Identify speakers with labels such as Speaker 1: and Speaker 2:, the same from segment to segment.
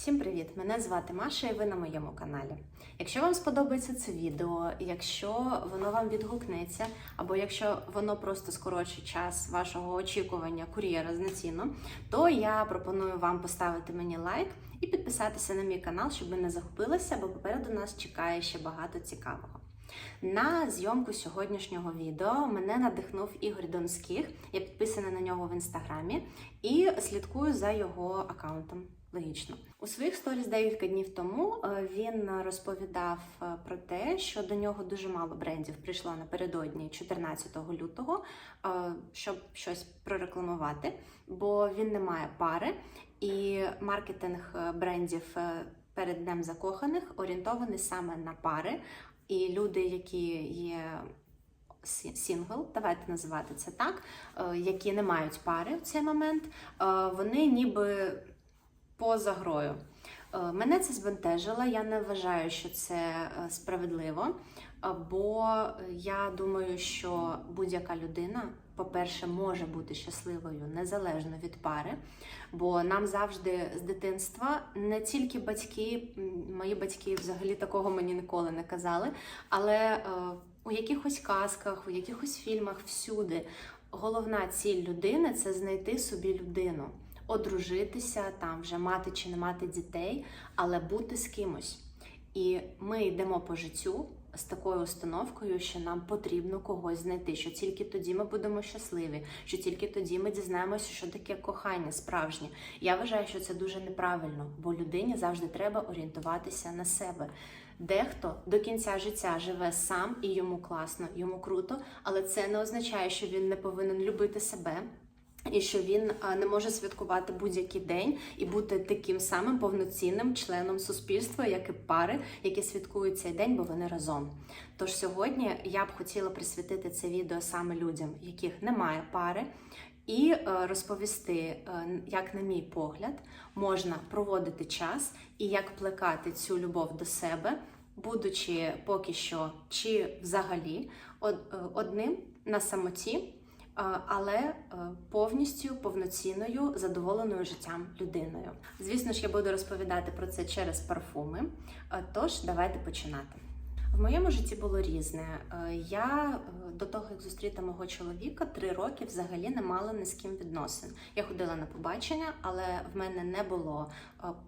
Speaker 1: Всім привіт! Мене звати Маша і ви на моєму каналі. Якщо вам сподобається це відео, якщо воно вам відгукнеться, або якщо воно просто скорочить час вашого очікування кур'єра з націну, то я пропоную вам поставити мені лайк і підписатися на мій канал, щоб ви не загубилися, бо попереду нас чекає ще багато цікавого. На зйомку сьогоднішнього відео мене надихнув Ігор Донських. Я підписана на нього в інстаграмі і слідкую за його аккаунтом. Логічно у своїх сторіс декілька днів тому е, він розповідав е, про те, що до нього дуже мало брендів прийшло напередодні 14 лютого, е, щоб щось прорекламувати, бо він не має пари, і маркетинг брендів перед днем закоханих орієнтований саме на пари. І люди, які є сінгл, давайте називати це так, які не мають пари в цей момент, вони ніби поза грою. Мене це збентежило, я не вважаю, що це справедливо, бо я думаю, що будь-яка людина, по-перше, може бути щасливою незалежно від пари, бо нам завжди з дитинства не тільки батьки, мої батьки взагалі такого мені ніколи не казали, але у якихось казках, у якихось фільмах всюди головна ціль людини це знайти собі людину одружитися, там вже мати чи не мати дітей, але бути з кимось. І ми йдемо по життю з такою установкою, що нам потрібно когось знайти, що тільки тоді ми будемо щасливі, що тільки тоді ми дізнаємося, що таке кохання справжнє. Я вважаю, що це дуже неправильно, бо людині завжди треба орієнтуватися на себе. Дехто до кінця життя живе сам і йому класно, йому круто, але це не означає, що він не повинен любити себе. І що він не може святкувати будь-який день і бути таким самим повноцінним членом суспільства, як і пари, які святкують цей день, бо вони разом. Тож сьогодні я б хотіла присвятити це відео саме людям, яких немає пари, і розповісти, як, на мій погляд, можна проводити час і як плекати цю любов до себе, будучи поки що чи взагалі одним на самоті але повністю повноцінною задоволеною життям людиною. Звісно ж, я буду розповідати про це через парфуми. Тож, давайте починати. В моєму житті було різне. Я до того, як зустріти мого чоловіка, три роки взагалі не мала ні з ким відносин. Я ходила на побачення, але в мене не було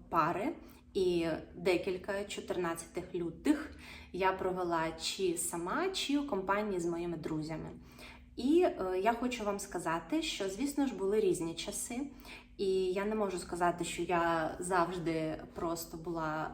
Speaker 1: пари. І декілька 14 лютих я провела чи сама, чи у компанії з моїми друзями. І е, я хочу вам сказати, що, звісно ж, були різні часи, і я не можу сказати, що я завжди просто була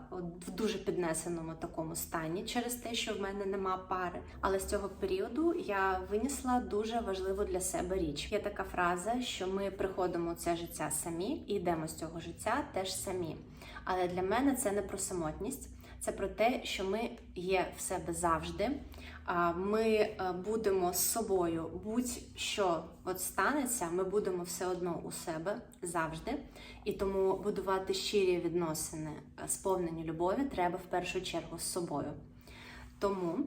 Speaker 1: в дуже піднесеному такому стані через те, що в мене нема пари. Але з цього періоду я винесла дуже важливу для себе річ. Є така фраза, що ми приходимо у це життя самі і йдемо з цього життя теж самі. Але для мене це не про самотність, це про те, що ми є в себе завжди ми е, будемо з собою, будь-що от станеться, ми будемо все одно у себе завжди. І тому будувати щирі відносини, е, сповнені любові, треба в першу чергу з собою. Тому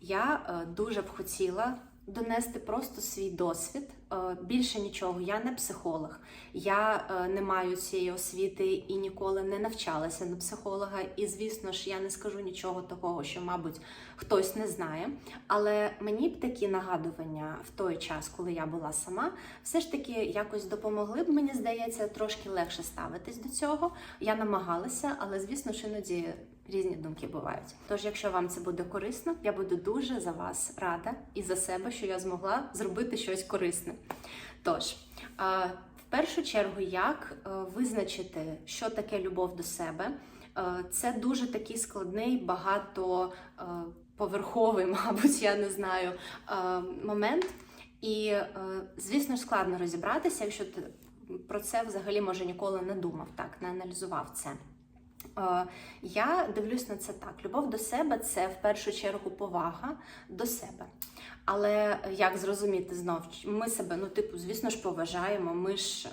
Speaker 1: я е, дуже б хотіла донести просто свій досвід. Е, більше нічого, я не психолог, я е, не маю цієї освіти і ніколи не навчалася на психолога. І, звісно ж, я не скажу нічого такого, що, мабуть, хтось не знає. Але мені б такі нагадування в той час, коли я була сама, все ж таки якось допомогли б, мені здається, трошки легше ставитись до цього. Я намагалася, але, звісно ж, іноді різні думки бувають. Тож, якщо вам це буде корисно, я буду дуже за вас рада і за себе, що я змогла зробити щось корисне. Тож, в першу чергу, як е, визначити, що таке любов до себе, е, це дуже такий складний, багатоповерховий, мабуть, я не знаю, е, момент. І, звісно складно розібратися, якщо ти про це взагалі може ніколи не думав, так, не аналізував це. Я дивлюсь на це так: любов до себе це в першу чергу повага до себе. Але як зрозуміти знов, ми себе, ну, типу, звісно ж, поважаємо, ми ж е,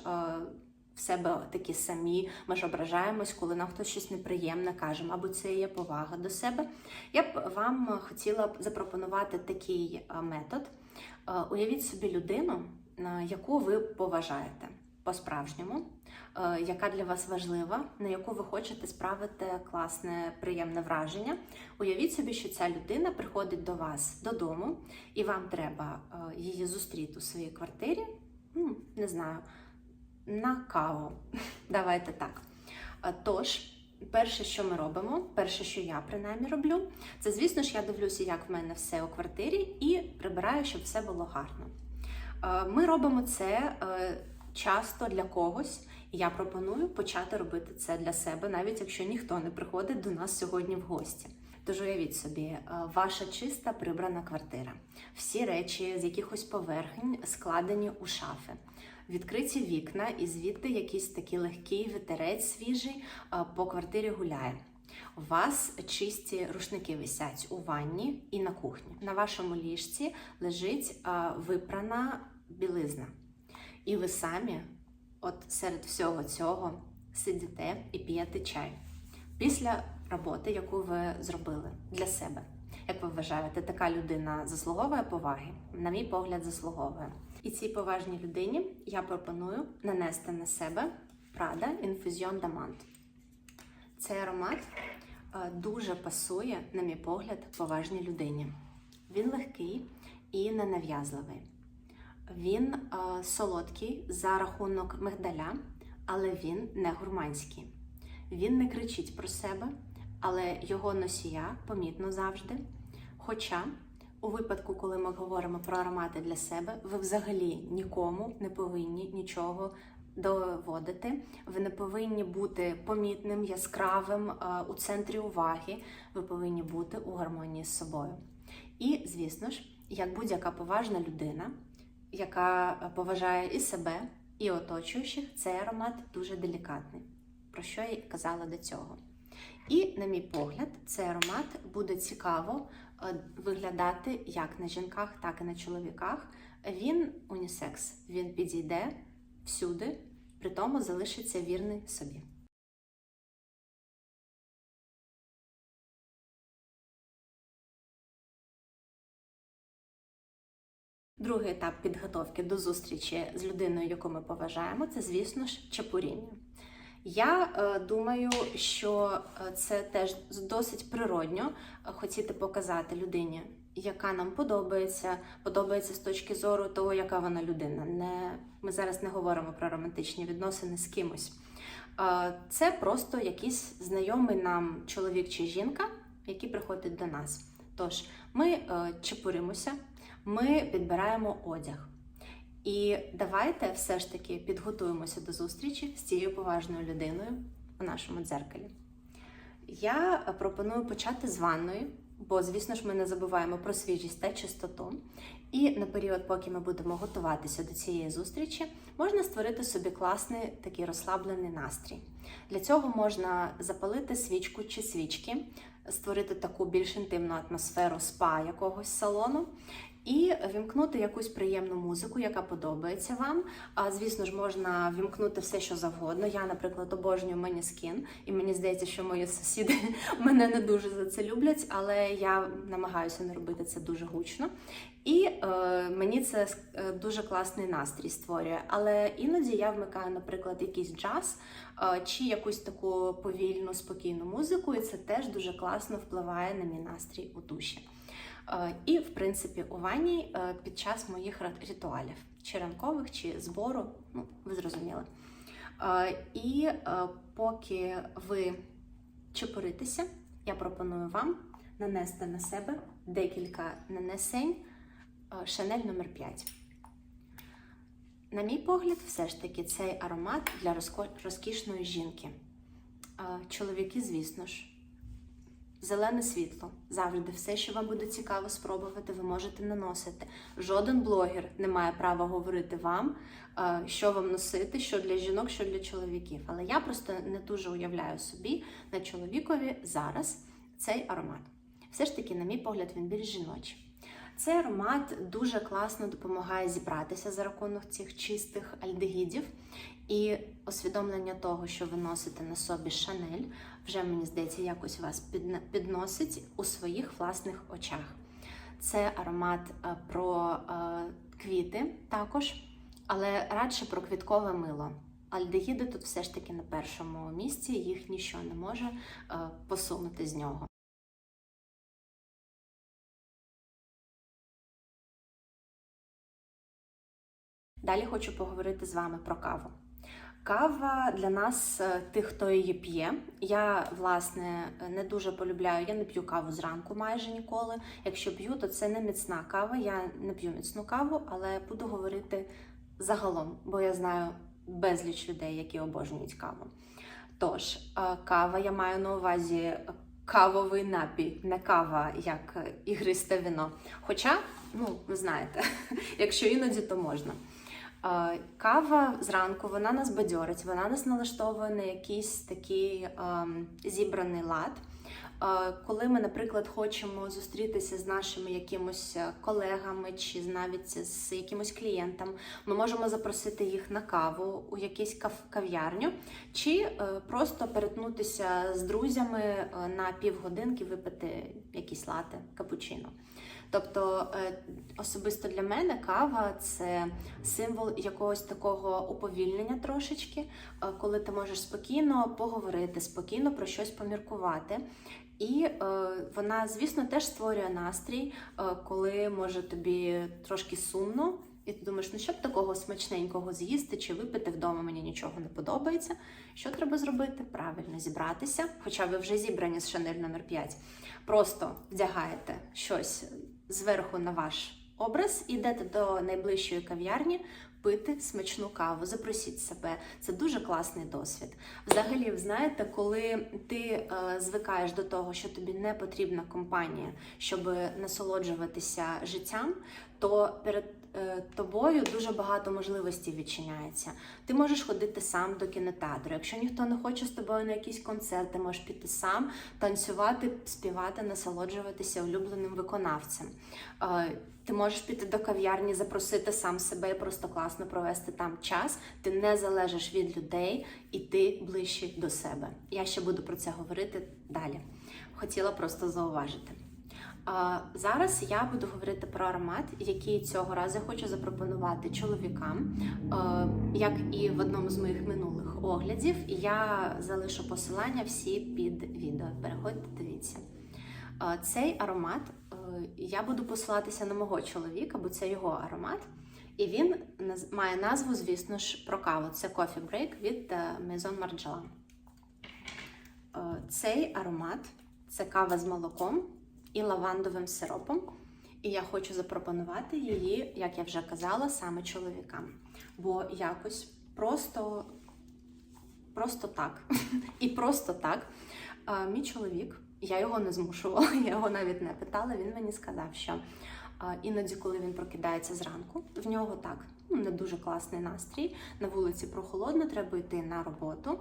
Speaker 1: в себе такі самі, ми ж ображаємось, коли нам хтось щось неприємне каже, мабуть, це є повага до себе. Я б вам хотіла запропонувати такий метод. Уявіть собі людину, яку ви поважаєте. По-справжньому, е, яка для вас важлива, на яку ви хочете справити класне, приємне враження. Уявіть собі, що ця людина приходить до вас додому, і вам треба е, її зустріти у своїй квартирі. Ну, не знаю, на каву. Давайте так. Е, Тож, перше, що ми робимо, перше, що я принаймні роблю, це, звісно ж, я дивлюся, як в мене все у квартирі, і прибираю, щоб все було гарно. Ми робимо це часто для когось, і я пропоную почати робити це для себе, навіть якщо ніхто не приходить до нас сьогодні в гості. Тож уявіть собі, е, ваша чиста прибрана квартира. Всі речі з якихось поверхень складені у шафи. Відкриті вікна, і звідти якийсь такий легкий вітерець свіжий е, по квартирі гуляє. У вас чисті рушники висять у ванні і на кухні. На вашому ліжці лежить е, випрана білизна. І ви самі, от серед всього цього, сидите і п'єте чай після роботи, яку ви зробили для себе. Як ви вважаєте, така людина заслуговує поваги? На мій погляд, заслуговує. І цій поважній людині я пропоную нанести на себе Prada Infusion Damant. Цей аромат е, дуже пасує, на мій погляд, поважній людині. Він легкий і ненав'язливий. Він е, солодкий за рахунок мигдаля, але він не гурманський. Він не кричить про себе, але його носія помітно завжди. Хоча, у випадку, коли ми говоримо про аромати для себе, ви взагалі нікому не повинні нічого доводити. Ви не повинні бути помітним, яскравим е, у центрі уваги. Ви повинні бути у гармонії з собою. І, звісно ж, як будь-яка поважна людина, яка поважає і себе, і оточуючих, цей аромат дуже делікатний, про що я і казала до цього. І, на мій погляд, цей аромат буде цікаво е, виглядати як на жінках, так і на чоловіках. Він унісекс, він підійде всюди, при тому залишиться вірний собі. Другий етап підготовки до зустрічі з людиною, яку ми поважаємо, це, звісно ж, чепуріння. Я е, думаю, що е, це теж досить природньо е, хотіти показати людині, яка нам подобається, подобається з точки зору того, яка вона людина. Не, ми зараз не говоримо про романтичні відносини з кимось. Е, це просто якийсь знайомий нам чоловік чи жінка, який приходить до нас. Тож ми е, чепуримося, ми підбираємо одяг. І давайте все ж таки підготуємося до зустрічі з цією поважною людиною у нашому дзеркалі. Я пропоную почати з ванної, бо, звісно ж, ми не забуваємо про свіжість та чистоту. І на період, поки ми будемо готуватися до цієї зустрічі, можна створити собі класний такий розслаблений настрій. Для цього можна запалити свічку чи свічки, створити таку більш інтимну атмосферу спа якогось салону. І вімкнути якусь приємну музику, яка подобається вам. А звісно ж, можна вімкнути все, що завгодно. Я, наприклад, обожнюю Маніскін, і мені здається, що мої сусіди мене не дуже за це люблять, але я намагаюся не робити це дуже гучно. І е, мені це е, дуже класний настрій створює. Але іноді я вмикаю, наприклад, якийсь джаз е, чи якусь таку повільну, спокійну музику, і це теж дуже класно впливає на мій настрій у душі. Е, І, в принципі, у ванні е, під час моїх ритуалів, чи ранкових, чи збору, ну, ви зрозуміли. Е, І поки ви чепуритеся, я пропоную вам нанести на себе декілька нанесень Шанель номер 5. На мій погляд, все ж таки, цей аромат для розкішної жінки. Чоловіки, звісно ж, Зелене світло завжди все, що вам буде цікаво спробувати, ви можете наносити. Жоден блогер не має права говорити вам, е, що вам носити, що для жінок, що для чоловіків. Але я просто не дуже уявляю собі на чоловікові зараз цей аромат. Все ж таки, на мій погляд, він більш жіночий. Цей аромат дуже класно допомагає зібратися за рахунок цих чистих альдегідів. І усвідомлення того, що ви носите на собі Шанель, вже мені здається, якось вас підносить у своїх власних очах. Це аромат е, про е, квіти також, але радше про квіткове мило. Альдегіди тут все ж таки на першому місці, їх ніщо не може е, посунути з нього. Далі хочу поговорити з вами про каву. Кава для нас, е, тих, хто її п'є. Я, власне, не дуже полюбляю, я не п'ю каву зранку майже ніколи. Якщо п'ю, то це не міцна кава. Я не п'ю міцну каву, але буду говорити загалом, бо я знаю безліч людей, які обожнюють каву. Тож, е, кава я маю на увазі кавовий напій, не кава як ігристе вино. Хоча, ну, ви знаєте, якщо іноді, то можна. Е, Кава зранку вона нас бадьорить, вона нас налаштовує на якийсь такий ем, зібраний лад. Е, Коли ми, наприклад, хочемо зустрітися з нашими якимось колегами чи навіть з якимось клієнтом, ми можемо запросити їх на каву у якусь кав- кав'ярню, чи е, просто перетнутися з друзями на півгодинки, випити якісь лати, капучино. Тобто е, особисто для мене кава це символ якогось такого уповільнення трошечки, е, коли ти можеш спокійно поговорити, спокійно про щось поміркувати. І е, вона, звісно, теж створює настрій, е, коли може тобі трошки сумно, і ти думаєш, ну що б такого смачненького з'їсти чи випити вдома мені нічого не подобається. Що треба зробити? Правильно зібратися, хоча ви вже зібрані з Шанель номер 5 Просто вдягаєте щось зверху на ваш образ, і йдете до найближчої кав'ярні пити смачну каву. Запросіть себе. Це дуже класний досвід. Взагалі, знаєте, коли ти е, звикаєш до того, що тобі не потрібна компанія, щоб насолоджуватися життям, то перед тобою дуже багато можливостей відчиняється. Ти можеш ходити сам до кінотеатру. Якщо ніхто не хоче з тобою на якісь концерти, можеш піти сам, танцювати, співати, насолоджуватися улюбленим виконавцем. Е, Ти можеш піти до кав'ярні, запросити сам себе і просто класно провести там час. Ти не залежиш від людей і ти ближче до себе. Я ще буду про це говорити далі. Хотіла просто зауважити. Зараз я буду говорити про аромат, який цього разу я хочу запропонувати чоловікам, Е, як і в одному з моїх минулих оглядів. Я залишу посилання всі під відео. Переходьте, дивіться. Е, Цей аромат е, я буду посилатися на мого чоловіка, бо це його аромат. І він має назву, звісно ж, про каву. Це Coffee Break від Maison Margiela. Цей аромат це кава з молоком і лавандовим сиропом. І я хочу запропонувати її, як я вже казала, саме чоловікам. Бо якось просто, просто так. І просто так. Мій чоловік, я його не змушувала, я його навіть не питала. Він мені сказав, що іноді, коли він прокидається зранку, в нього так ну, не дуже класний настрій. На вулиці прохолодно, треба йти на роботу.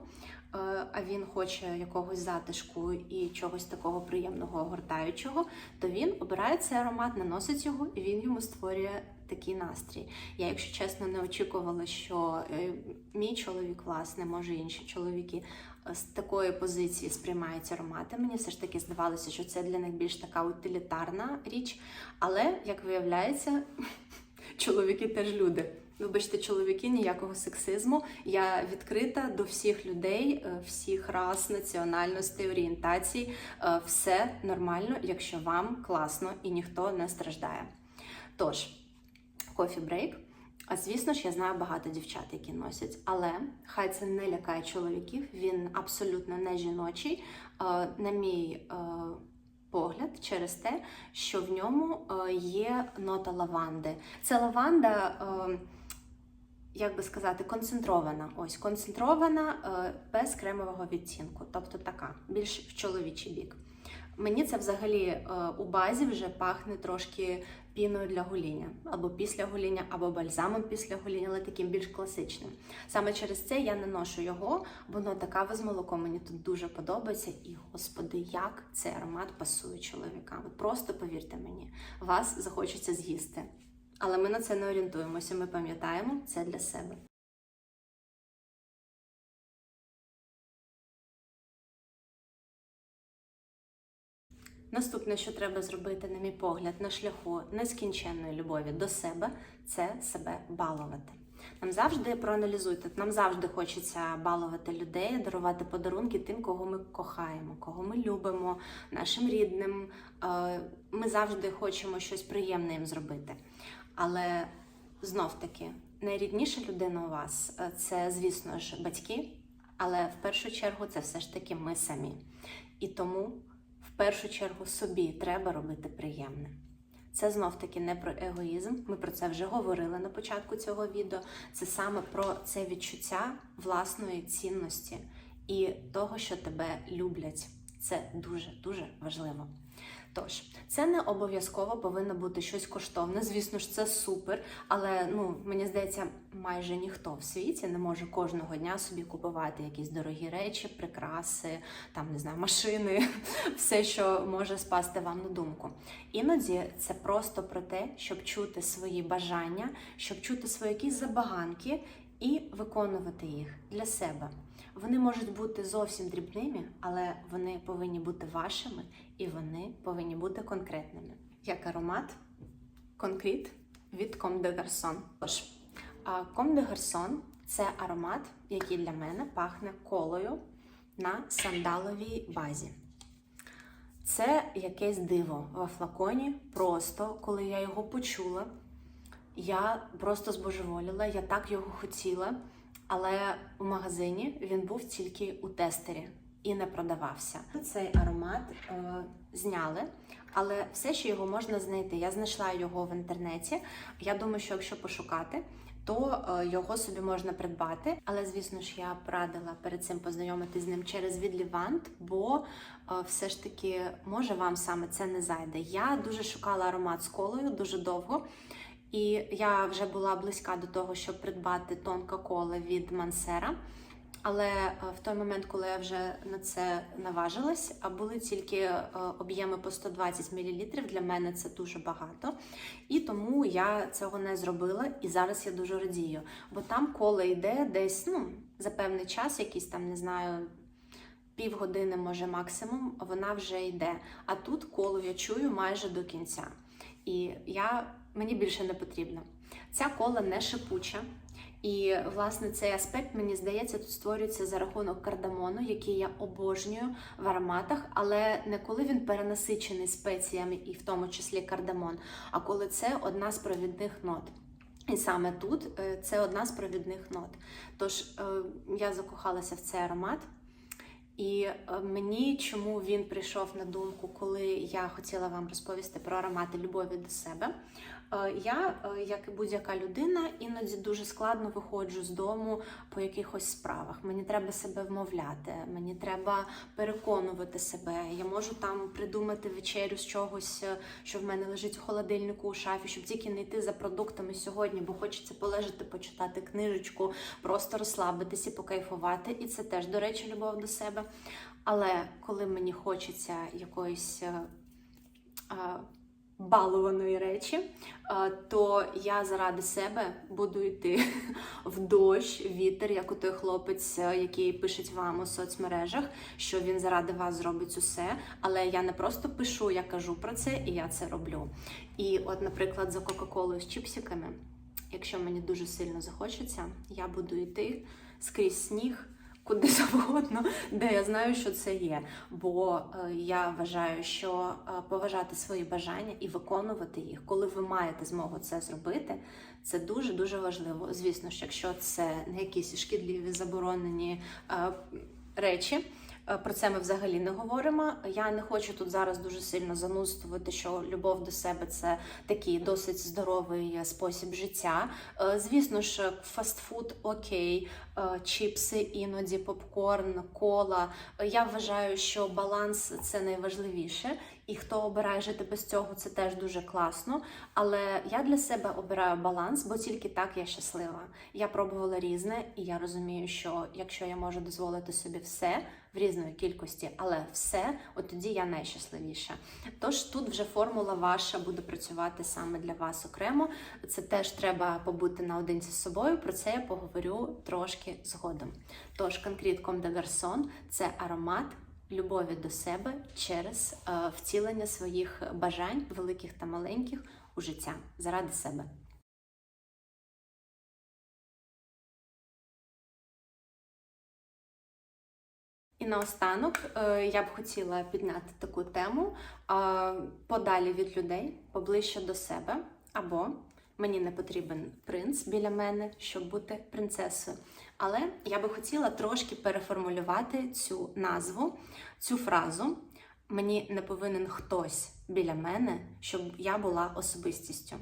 Speaker 1: Е, А він хоче якогось затишку і чогось такого приємного, огортаючого, то він обирає цей аромат, наносить його, і він йому створює такий настрій. Я, якщо чесно, не очікувала, що е, мій чоловік, власне, може інші чоловіки е, з такої позиції сприймають аромати. Мені все ж таки здавалося, що це для них більш така утилітарна річ. Але як виявляється, чоловіки теж люди. Вибачте, чоловіки, ніякого сексизму. Я відкрита до всіх людей, е, всіх рас, національностей, орієнтацій. Е, Все нормально, якщо вам класно і ніхто не страждає. Тож, кофі брейк. А звісно ж, я знаю багато дівчат, які носять, але хай це не лякає чоловіків. Він абсолютно не жіночий. Е, На мій погляд, через те, що в ньому є нота лаванди. Це лаванда. Як би сказати, концентрована. Ось концентрована е, без кремового відтінку, тобто така, більш в чоловічий бік. Мені це взагалі е, у базі вже пахне трошки піною для гоління, або після гоління, або бальзамом після гоління, але таким більш класичним. Саме через це я не ношу його, воно така з молоком мені тут дуже подобається. І господи, як цей аромат пасує чоловікам. Просто повірте мені, вас захочеться з'їсти. Але ми на це не орієнтуємося. Ми пам'ятаємо це для себе. Наступне, що треба зробити, на мій погляд, на шляху нескінченної любові до себе, це себе балувати. Нам завжди проаналізуйте, нам завжди хочеться балувати людей, дарувати подарунки тим, кого ми кохаємо, кого ми любимо, нашим рідним. Е, Ми завжди хочемо щось приємне їм зробити. Але знов таки, найрідніша людина у вас е, це, звісно ж, батьки, але в першу чергу це все ж таки ми самі. І тому в першу чергу собі треба робити приємне. Це знов таки не про егоїзм. Ми про це вже говорили на початку цього відео. Це саме про це відчуття власної цінності і того, що тебе люблять. Це дуже дуже важливо. Тож, це не обов'язково повинно бути щось коштовне. Звісно ж, це супер. Але ну мені здається, майже ніхто в світі не може кожного дня собі купувати якісь дорогі речі, прикраси, там не знаю, машини, все, що може спасти вам на думку. Іноді це просто про те, щоб чути свої бажання, щоб чути свої якісь забаганки і виконувати їх для себе. Вони можуть бути зовсім дрібними, але вони повинні бути вашими і вони повинні бути конкретними. Як аромат, конкрет від Comme de Garçon. Тож, Comme de Garçon – це аромат, який для мене пахне колою на сандаловій базі. Це якесь диво во флаконі. Просто коли я його почула, я просто збожеволіла, я так його хотіла. Але у магазині він був тільки у тестері і не продавався. Цей аромат е, зняли, але все ще його можна знайти. Я знайшла його в інтернеті. Я думаю, що якщо пошукати, то е, його собі можна придбати. Але, звісно ж, я порадила перед цим познайомитись з ним через Відлівант, бо е, все ж таки, може, вам саме це не зайде. Я дуже шукала аромат з колою дуже довго. І я вже була близька до того, щоб придбати тон кола від Мансера. Але е, в той момент, коли я вже на це наважилась, а були тільки е, об'єми по 120 мл, для мене це дуже багато. І тому я цього не зробила. І зараз я дуже радію. Бо там коло йде десь ну, за певний час, якийсь там, не знаю. Півгодини, може, максимум, вона вже йде. А тут коло я чую майже до кінця. І я, мені більше не потрібно. Ця кола не шипуча. І, власне, цей аспект, мені здається, тут створюється за рахунок кардамону, який я обожнюю в ароматах, але не коли він перенасичений спеціями, і в тому числі кардамон, а коли це одна з провідних нот. І саме тут е, це одна з провідних нот. Тож е, я закохалася в цей аромат. І е, мені чому він прийшов на думку, коли я хотіла вам розповісти про аромати любові до себе. Е, Я, е, як і будь-яка людина, іноді дуже складно виходжу з дому по якихось справах. Мені треба себе вмовляти, мені треба переконувати себе. Я можу там придумати вечерю з чогось, е, що в мене лежить у холодильнику у шафі, щоб тільки не йти за продуктами сьогодні, бо хочеться полежати, почитати книжечку, просто розслабитись і покайфувати. І це теж, до речі, любов до себе. Але коли мені хочеться якоїсь. Балованої речі, е, то я заради себе буду йти в дощ, вітер, як у той хлопець, е, який пишеть вам у соцмережах, що він заради вас зробить усе. Але я не просто пишу, я кажу про це і я це роблю. І, от, наприклад, за Кока-Колою з чіпсиками, якщо мені дуже сильно захочеться, я буду йти скрізь сніг куди завгодно, де я знаю, що це є. Бо е, я вважаю, що е, поважати свої бажання і виконувати їх, коли ви маєте змогу це зробити, це дуже дуже важливо. Звісно ж, якщо це не якісь шкідливі заборонені е, речі. Про це ми взагалі не говоримо. Я не хочу тут зараз дуже сильно занудствувати, що любов до себе це такий досить здоровий спосіб життя. Звісно ж, фастфуд окей, чіпси, іноді попкорн, кола. Е, Я вважаю, що баланс це найважливіше. І хто обирає жити без цього, це теж дуже класно. Але я для себе обираю баланс, бо тільки так я щаслива. Я пробувала різне, і я розумію, що якщо я можу дозволити собі все в різної кількості, але все, от тоді я найщасливіша. Тож тут вже формула ваша буде працювати саме для вас окремо. Це теж треба побути наодинці з собою. Про це я поговорю трошки трішки згодом. Тож, конкретком де Гарсон це аромат. Любові до себе через е, втілення своїх бажань, великих та маленьких, у життя заради себе. І наостанок е, я б хотіла підняти таку тему е, подалі від людей, поближче до себе, або мені не потрібен принц біля мене, щоб бути принцесою. Але я би хотіла трошки переформулювати цю назву, цю фразу. Мені не повинен хтось біля мене, щоб я була особистістю.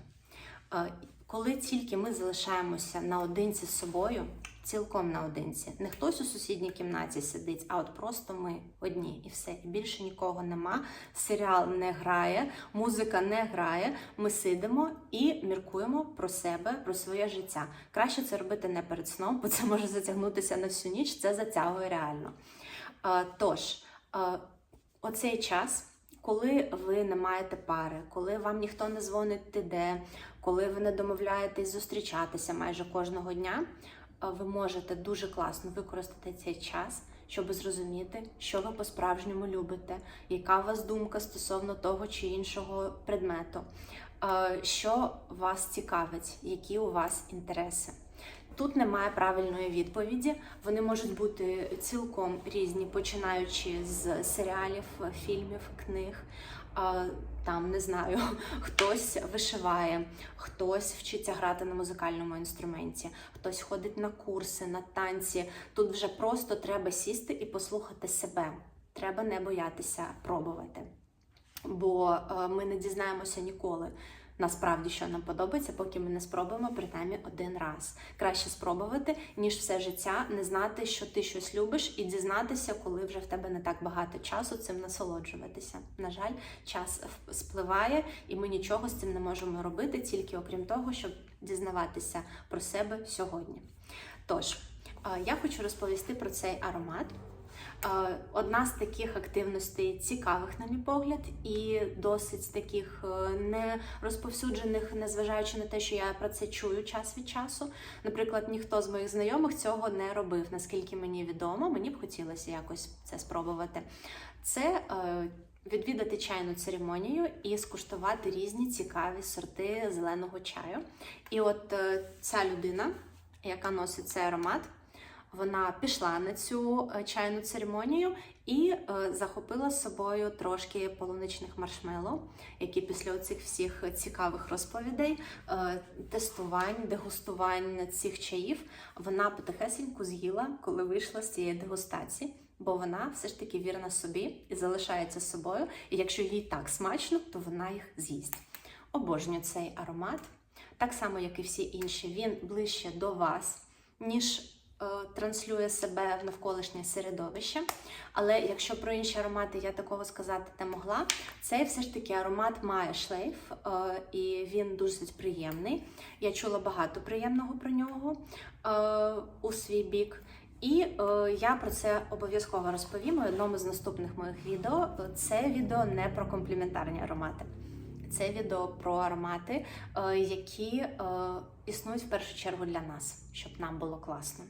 Speaker 1: Е, Коли тільки ми залишаємося наодинці з собою, цілком наодинці, не хтось у сусідній кімнаті сидить, а от просто ми одні і все. І більше нікого нема. Серіал не грає, музика не грає. Ми сидимо і міркуємо про себе, про своє життя. Краще це робити не перед сном, бо це може затягнутися на всю ніч. Це затягує реально. Тож, оцей час. Коли ви не маєте пари, коли вам ніхто не дзвонить ти де, коли ви не домовляєтесь зустрічатися майже кожного дня, ви можете дуже класно використати цей час, щоб зрозуміти, що ви по-справжньому любите, яка у вас думка стосовно того чи іншого предмету, е, що вас цікавить, які у вас інтереси. Тут немає правильної відповіді. Вони можуть бути цілком різні, починаючи з серіалів, фільмів, книг. Там не знаю, хтось вишиває, хтось вчиться грати на музикальному інструменті, хтось ходить на курси, на танці. Тут вже просто треба сісти і послухати себе. Треба не боятися пробувати. Бо е, ми не дізнаємося ніколи, насправді, що нам подобається, поки ми не спробуємо принаймні один раз. Краще спробувати, ніж все життя не знати, що ти щось любиш, і дізнатися, коли вже в тебе не так багато часу цим насолоджуватися. На жаль, час спливає, і ми нічого з цим не можемо робити, тільки окрім того, щоб дізнаватися про себе сьогодні. Тож, я хочу розповісти про цей аромат. Е, Одна з таких активностей цікавих, на мій погляд, і досить таких е, не розповсюджених, незважаючи на те, що я про це чую час від часу. Наприклад, ніхто з моїх знайомих цього не робив, наскільки мені відомо. Мені б хотілося якось це спробувати. Це е, відвідати чайну церемонію і скуштувати різні цікаві сорти зеленого чаю. І от ця людина, яка носить цей аромат, вона пішла на цю е, чайну церемонію і е, захопила з собою трошки полуничних маршмеллоу, які після цих всіх цікавих розповідей, е, тестувань, дегустувань цих чаїв, вона потихесеньку з'їла, коли вийшла з цієї дегустації. Бо вона все ж таки вірна собі і залишається собою. І якщо їй так смачно, то вона їх з'їсть. Обожнюю цей аромат, так само, як і всі інші, він ближче до вас, ніж транслює себе в навколишнє середовище. Але якщо про інші аромати я такого сказати не могла, цей все ж таки аромат має шлейф, е, і він досить приємний. Я чула багато приємного про нього е, у свій бік. І е, я про це обов'язково розповім у одному з наступних моїх відео. Це відео не про компліментарні аромати. Це відео про аромати, е, які е, існують в першу чергу для нас, щоб нам було класно.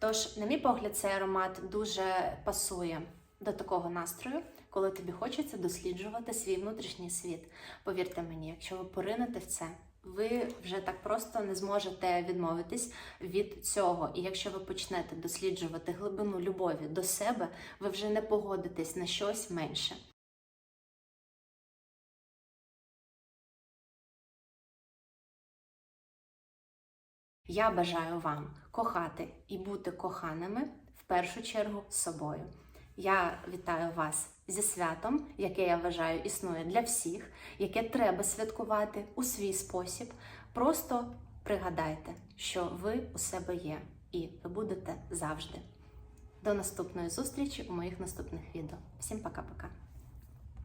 Speaker 1: Тож, на мій погляд, цей аромат дуже пасує до такого настрою, коли тобі хочеться досліджувати свій внутрішній світ. Повірте мені, якщо ви поринете в це, ви вже так просто не зможете відмовитись від цього. І якщо ви почнете досліджувати глибину любові до себе, ви вже не погодитесь на щось менше. Я бажаю вам кохати і бути коханими в першу чергу з собою. Я вітаю вас зі святом, яке я вважаю існує для всіх, яке треба святкувати у свій спосіб. Просто пригадайте, що ви у себе є, і ви будете завжди. До наступної зустрічі у моїх наступних відео. Всім пока-пока.